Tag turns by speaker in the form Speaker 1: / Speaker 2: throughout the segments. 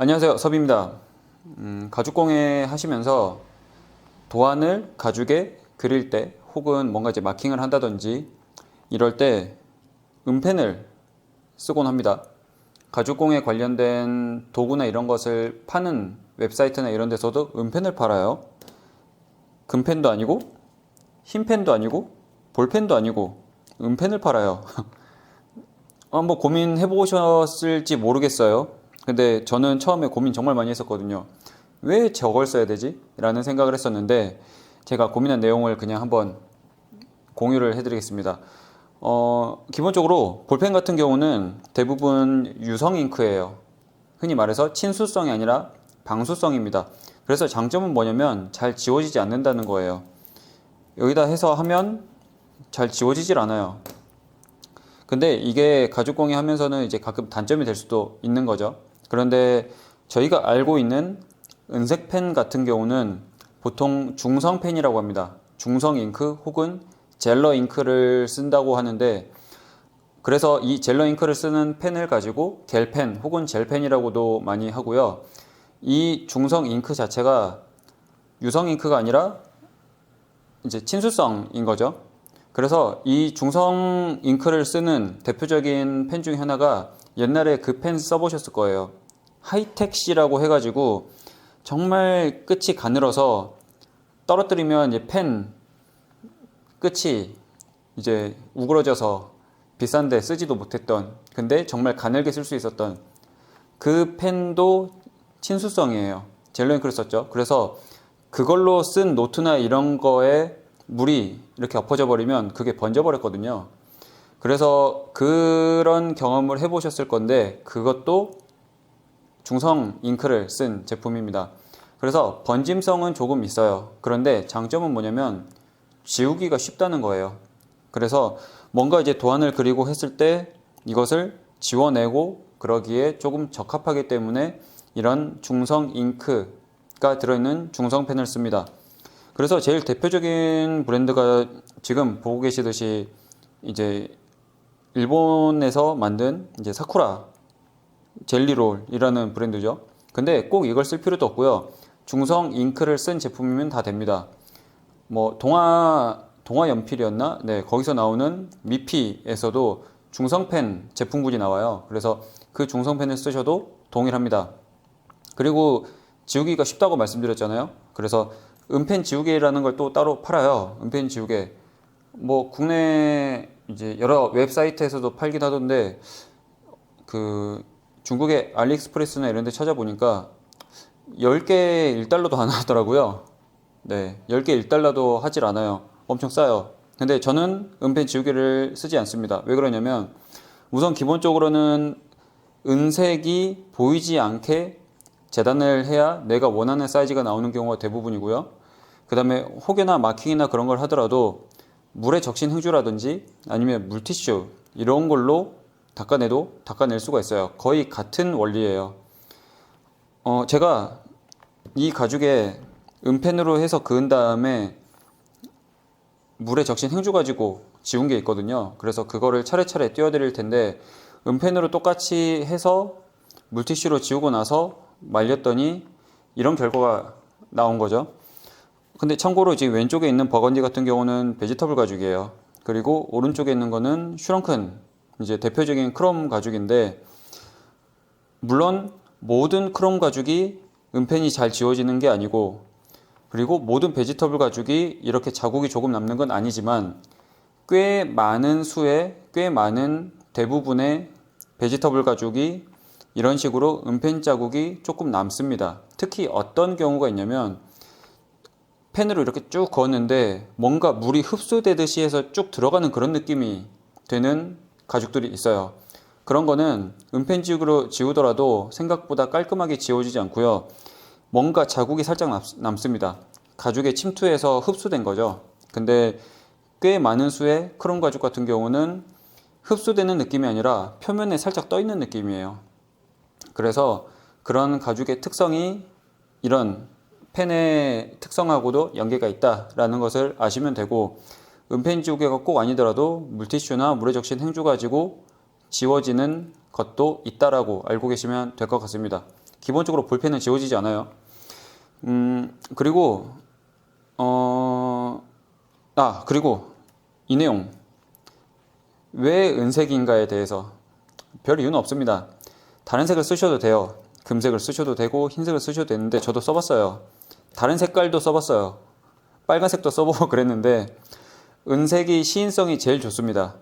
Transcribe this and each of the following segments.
Speaker 1: 안녕하세요. 섭입니다. 음, 가죽공예 하시면서 도안을 가죽에 그릴 때 혹은 뭔가 이제 마킹을 한다든지 이럴 때 은펜을 쓰곤 합니다. 가죽공예 관련된 도구나 이런 것을 파는 웹사이트나 이런 데서도 은펜을 팔아요. 금펜도 아니고 흰펜도 아니고 볼펜도 아니고 은펜을 팔아요. 한번 고민해 보셨을지 모르겠어요. 근데 저는 처음에 고민 정말 많이 했었거든요. 왜 저걸 써야 되지? 라는 생각을 했었는데 제가 고민한 내용을 그냥 한번 공유를 해드리겠습니다. 어, 기본적으로 볼펜 같은 경우는 대부분 유성 잉크예요. 흔히 말해서 친수성이 아니라 방수성입니다. 그래서 장점은 뭐냐면 잘 지워지지 않는다는 거예요. 여기다 해서 하면 잘 지워지질 않아요. 근데 이게 가죽공예 하면서는 이제 가끔 단점이 될 수도 있는 거죠. 그런데 저희가 알고 있는 은색 펜 같은 경우는 보통 중성 펜이라고 합니다. 중성 잉크 혹은 젤러 잉크를 쓴다고 하는데 그래서 이 젤러 잉크를 쓰는 펜을 가지고 겔펜 혹은 젤펜이라고도 많이 하고요. 이 중성 잉크 자체가 유성 잉크가 아니라 이제 친수성인 거죠. 그래서 이 중성 잉크를 쓰는 대표적인 펜 중에 하나가 옛날에 그 펜 써보셨을 거예요. 하이텍시라고 해가지고 정말 끝이 가늘어서 떨어뜨리면 이제 펜 끝이 이제 우그러져서 비싼데 쓰지도 못했던 근데 정말 가늘게 쓸 수 있었던 그 펜도 친수성이에요. 젤로 잉크를 썼죠. 그래서 그걸로 쓴 노트나 이런 거에 물이 이렇게 엎어져 버리면 그게 번져 버렸거든요. 그래서 그런 경험을 해보셨을 건데 그것도 중성 잉크를 쓴 제품입니다. 그래서 번짐성은 조금 있어요. 그런데 장점은 뭐냐면 지우기가 쉽다는 거예요. 그래서 뭔가 이제 도안을 그리고 했을 때 이것을 지워내고 그러기에 조금 적합하기 때문에 이런 중성 잉크가 들어있는 중성 펜을 씁니다. 그래서 제일 대표적인 브랜드가 지금 보고 계시듯이 이제 일본에서 만든 이제 사쿠라 젤리롤이라는 브랜드죠. 근데 꼭 이걸 쓸 필요도 없고요. 중성 잉크를 쓴 제품이면 다 됩니다. 뭐 동화 동화 연필이었나? 네, 거기서 나오는 미피에서도 중성펜 제품군이 나와요. 그래서 그 중성펜을 쓰셔도 동일합니다. 그리고 지우기가 쉽다고 말씀드렸잖아요. 그래서 은펜 지우개라는 걸 또 따로 팔아요. 은펜 지우개. 뭐 국내 이제 여러 웹사이트에서도 팔긴 하던데 그 중국의 알리익스프레스나 이런 데 찾아보니까 10개 1달러도 안 하더라고요. 네. 10개 1달러도 하질 않아요. 엄청 싸요. 근데 저는 은펜 지우개를 쓰지 않습니다. 왜 그러냐면 우선 기본적으로는 은색이 보이지 않게 재단을 해야 내가 원하는 사이즈가 나오는 경우가 대부분이고요. 그 다음에 혹여나 마킹이나 그런 걸 하더라도 물에 적신 행주라든지 아니면 물티슈 이런 걸로 닦아내도 닦아낼 수가 있어요. 거의 같은 원리예요. 어, 제가 이 가죽에 은펜으로 해서 그은 다음에 물에 적신 행주 가지고 지운 게 있거든요. 그래서 그거를 차례차례 띄워드릴 텐데 은펜으로 똑같이 해서 물티슈로 지우고 나서 말렸더니 이런 결과가 나온 거죠. 근데 참고로 지금 왼쪽에 있는 버건디 같은 경우는 베지터블 가죽이에요. 그리고 오른쪽에 있는 거는 슈렁큰 이제 대표적인 크롬 가죽인데 물론 모든 크롬 가죽이 은펜이 잘 지워지는 게 아니고 그리고 모든 베지터블 가죽이 이렇게 자국이 조금 남는 건 아니지만 꽤 많은 수의 꽤 많은 대부분의 베지터블 가죽이 이런 식으로 은펜 자국이 조금 남습니다. 특히 어떤 경우가 있냐면 펜으로 이렇게 쭉 그었는데 뭔가 물이 흡수되듯이 해서 쭉 들어가는 그런 느낌이 되는 가죽들이 있어요. 그런 거는 은펜 지우기로 지우더라도 생각보다 깔끔하게 지워지지 않고요. 뭔가 자국이 살짝 남, 습니다 가죽에 침투해서 흡수된 거죠. 근데 꽤 많은 수의 크롬 가죽 같은 경우는 흡수되는 느낌이 아니라 표면에 살짝 떠 있는 느낌이에요. 그래서 그런 가죽의 특성이 이런 펜의 특성하고도 연계가 있다라는 것을 아시면 되고 은펜 지 우개가 꼭 아니더라도 물티슈나 물에 적신 행주 가지고 지워지는 것도 있다라고 알고 계시면 될 것 같습니다. 기본적으로 볼펜은 지워지지 않아요. 음, 그리고 어, 아, 그리고 이 내용. 왜 은색인가에 대해서 별 이유는 없습니다. 다른 색을 쓰셔도 돼요. 금색을 쓰셔도 되고 흰색을 쓰셔도 되는데 저도 써봤어요. 다른 색깔도 써봤어요. 빨간색도 써보고 그랬는데 은색이 시인성이 제일 좋습니다.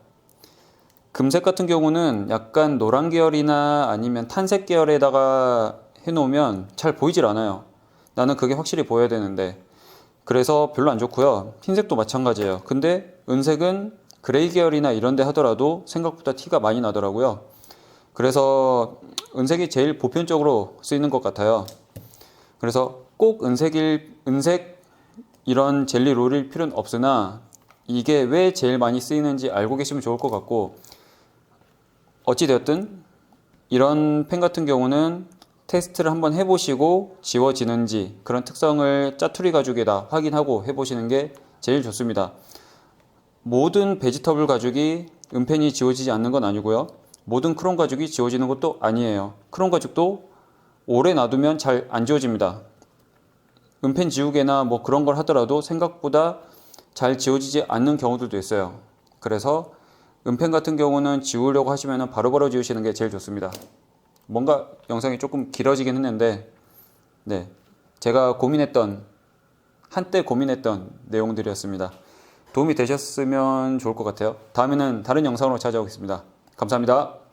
Speaker 1: 금색 같은 경우는 약간 노란 계열이나 아니면 탄색 계열에다가 해놓으면 잘 보이질 않아요. 나는 그게 확실히 보여야 되는데 그래서 별로 안 좋고요. 흰색도 마찬가지예요. 근데 은색은 그레이 계열이나 이런 데 하더라도 생각보다 티가 많이 나더라고요. 그래서 은색이 제일 보편적으로 쓰이는 것 같아요. 그래서 꼭 은색일 은색 이런 젤리 롤일 필요는 없으나 이게 왜 제일 많이 쓰이는지 알고 계시면 좋을 것 같고 어찌 되었든 이런 펜 같은 경우는 테스트를 한번 해보시고 지워지는지 그런 특성을 짜투리 가죽에다 확인하고 해보시는 게 제일 좋습니다. 모든 베지터블 가죽이 은펜이 지워지지 않는 건 아니고요. 모든 크롬 가죽이 지워지는 것도 아니에요. 크롬 가죽도 오래 놔두면 잘 안 지워집니다. 은펜 지우개나 뭐 그런 걸 하더라도 생각보다 잘 지워지지 않는 경우들도 있어요. 그래서 은펜 같은 경우는 지우려고 하시면 바로바로 지우시는 게 제일 좋습니다. 뭔가 영상이 조금 길어지긴 했는데, 네. 제가 고민했던, 한때 고민했던 내용들이었습니다. 도움이 되셨으면 좋을 것 같아요. 다음에는 다른 영상으로 찾아오겠습니다. 감사합니다.